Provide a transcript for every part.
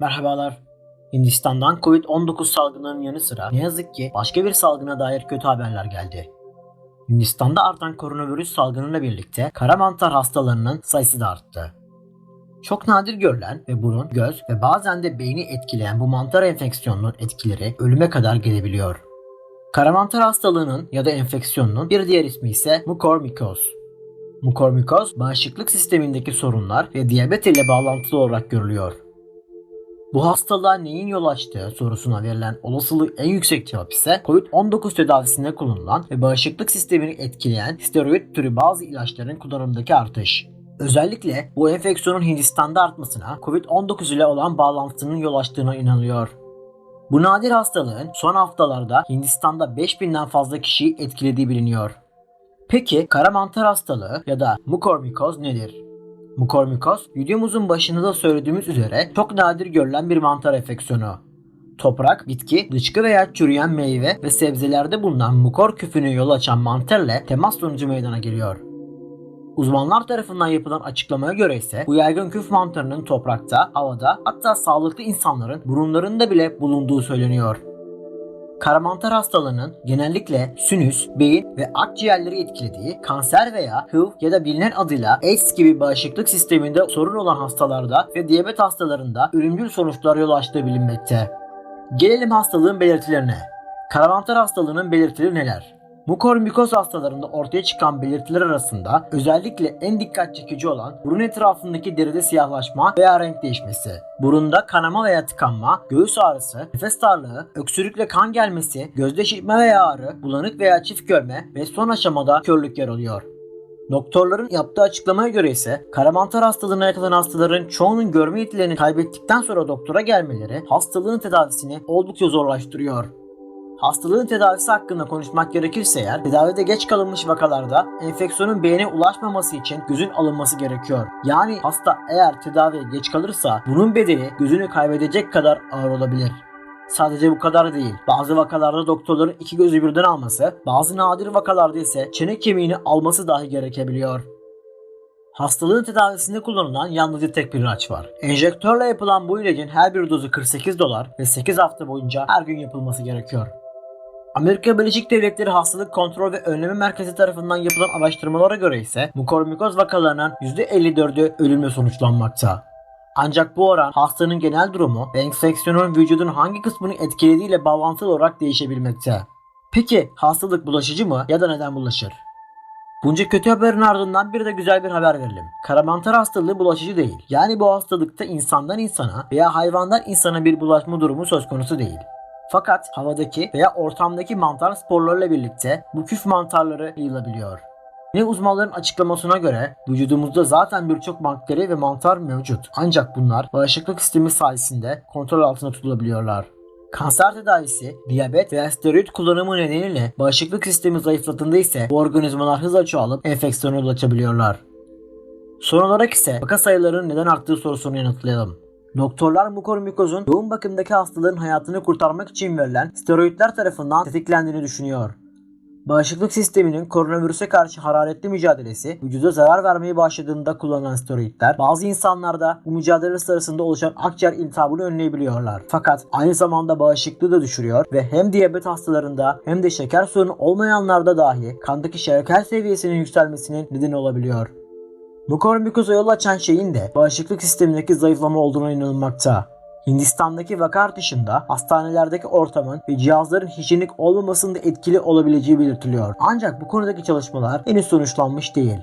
Merhabalar. Hindistan'dan Covid-19 salgınının yanı sıra ne yazık ki başka bir salgına dair kötü haberler geldi. Hindistan'da artan koronavirüs salgınıyla birlikte kara mantar hastalarının sayısı da arttı. Çok nadir görülen ve burun, göz ve bazen de beyni etkileyen bu mantar enfeksiyonunun etkileri ölüme kadar gelebiliyor. Kara mantar hastalığının ya da enfeksiyonunun bir diğer ismi ise mukormikoz. Mukormikoz, bağışıklık sistemindeki sorunlar ve diyabet ile bağlantılı olarak görülüyor. Bu hastalığa neyin yol açtığı sorusuna verilen olasılığı en yüksek cevap ise COVID-19 tedavisinde kullanılan ve bağışıklık sistemini etkileyen steroid türü bazı ilaçların kullanımındaki artış. Özellikle bu enfeksiyonun Hindistan'da artmasına COVID-19 ile olan bağlantısının yol açtığına inanılıyor. Bu nadir hastalığın son haftalarda Hindistan'da 5000'den fazla kişiyi etkilediği biliniyor. Peki kara mantar hastalığı ya da mukormikoz nedir? Mukormikoz, videomuzun başında da söylediğimiz üzere çok nadir görülen bir mantar enfeksiyonu. Toprak, bitki, dışkı veya çürüyen meyve ve sebzelerde bulunan mukor küfünü yol açan mantarla temas sonucu meydana geliyor. Uzmanlar tarafından yapılan açıklamaya göre ise bu yaygın küf mantarının toprakta, havada hatta sağlıklı insanların burunlarında bile bulunduğu söyleniyor. Karamantar hastalığının genellikle sinüs, beyin ve akciğerleri etkilediği kanser veya HIV ya da bilinen adıyla AIDS gibi bağışıklık sisteminde sorun olan hastalarda ve diyabet hastalarında ölümcül sonuçlar yol açtığı bilinmekte. Gelelim hastalığın belirtilerine. Karamantar hastalığının belirtileri neler? Mukormikoz hastalarında ortaya çıkan belirtiler arasında özellikle en dikkat çekici olan burun etrafındaki deride siyahlaşma veya renk değişmesi, burunda kanama veya tıkanma, göğüs ağrısı, nefes darlığı, öksürükle kan gelmesi, gözde şişme veya ağrı, bulanık veya çift görme ve son aşamada körlük yer alıyor. Doktorların yaptığı açıklamaya göre ise karamantar hastalığına yakalanan hastaların çoğunun görme yetilerini kaybettikten sonra doktora gelmeleri hastalığın tedavisini oldukça zorlaştırıyor. Hastalığın tedavisi hakkında konuşmak gerekirse eğer tedavide geç kalınmış vakalarda enfeksiyonun beyne ulaşmaması için gözün alınması gerekiyor. Yani hasta eğer tedaviye geç kalırsa bunun bedeli gözünü kaybedecek kadar ağır olabilir. Sadece bu kadar değil. Bazı vakalarda doktorların iki gözü birden alması, bazı nadir vakalarda ise çene kemiğini alması dahi gerekebiliyor. Hastalığın tedavisinde kullanılan yalnızca tek bir ilaç var. Enjektörle yapılan bu ilacın her bir dozu 48 dolar ve 8 hafta boyunca her gün yapılması gerekiyor. Amerika Birleşik Devletleri Hastalık Kontrol ve Önleme Merkezi tarafından yapılan araştırmalara göre ise mukormikoz vakalarının %54'ü ölümle sonuçlanmakta. Ancak bu oran hastanın genel durumu ve enfeksiyonun vücudun hangi kısmını etkilediğiyle bağlantılı olarak değişebilmekte. Peki hastalık bulaşıcı mı ya da neden bulaşır? Bunca kötü haberin ardından bir de güzel bir haber verelim. Karamantar hastalığı bulaşıcı değil. Yani bu hastalıkta insandan insana veya hayvandan insana bir bulaşma durumu söz konusu değil. Fakat havadaki veya ortamdaki mantar sporlarıyla birlikte bu küf mantarları yayılabiliyor. Yine uzmanların açıklamasına göre vücudumuzda zaten birçok bakteri ve mantar mevcut. Ancak bunlar bağışıklık sistemi sayesinde kontrol altında tutulabiliyorlar. Kanser tedavisi, diyabet veya steroid kullanımı nedeniyle bağışıklık sistemi zayıfladığında ise bu organizmalar hızla çoğalıp enfeksiyona yol açabiliyorlar. Son olarak ise vaka sayılarının neden arttığı sorusunu yanıtlayalım. Doktorlar mukormikozun yoğun bakımdaki hastaların hayatını kurtarmak için verilen steroidler tarafından tetiklendiğini düşünüyor. Bağışıklık sisteminin koronavirüse karşı hararetli mücadelesi vücuda zarar vermeye başladığında kullanılan steroidler bazı insanlarda bu mücadele sırasında oluşan akciğer iltihabını önleyebiliyorlar. Fakat aynı zamanda bağışıklığı da düşürüyor ve hem diyabet hastalarında hem de şeker sorunu olmayanlarda dahi kandaki şeker seviyesinin yükselmesinin nedeni olabiliyor. Mukormikoza yol açan şeyin de bağışıklık sistemindeki zayıflama olduğuna inanılmakta. Hindistan'daki vaka artışında hastanelerdeki ortamın ve cihazların hijyenik olmamasının da etkili olabileceği belirtiliyor. Ancak bu konudaki çalışmalar henüz sonuçlanmış değil.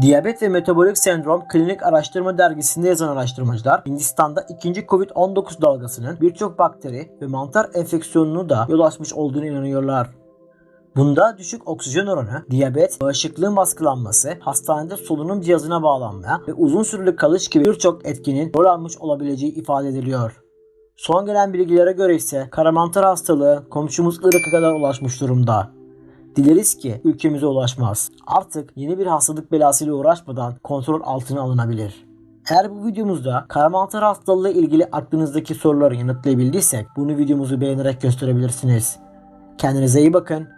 Diyabet ve Metabolik Sendrom Klinik Araştırma Dergisi'nde yazan araştırmacılar Hindistan'da ikinci Covid-19 dalgasının birçok bakteri ve mantar enfeksiyonunu da yol açmış olduğunu inanıyorlar. Bunda düşük oksijen oranı, diyabet, bağışıklığın baskılanması, hastanede solunum cihazına bağlanma ve uzun süreli kalış gibi birçok etkinin rol almış olabileceği ifade ediliyor. Son gelen bilgilere göre ise karamantar hastalığı komşumuz Irak'a kadar ulaşmış durumda. Dileriz ki ülkemize ulaşmaz. Artık yeni bir hastalık belasıyla uğraşmadan kontrol altına alınabilir. Eğer bu videomuzda karamantar hastalığı ile ilgili aklınızdaki soruları yanıtlayabildiysek bunu videomuzu beğenerek gösterebilirsiniz. Kendinize iyi bakın.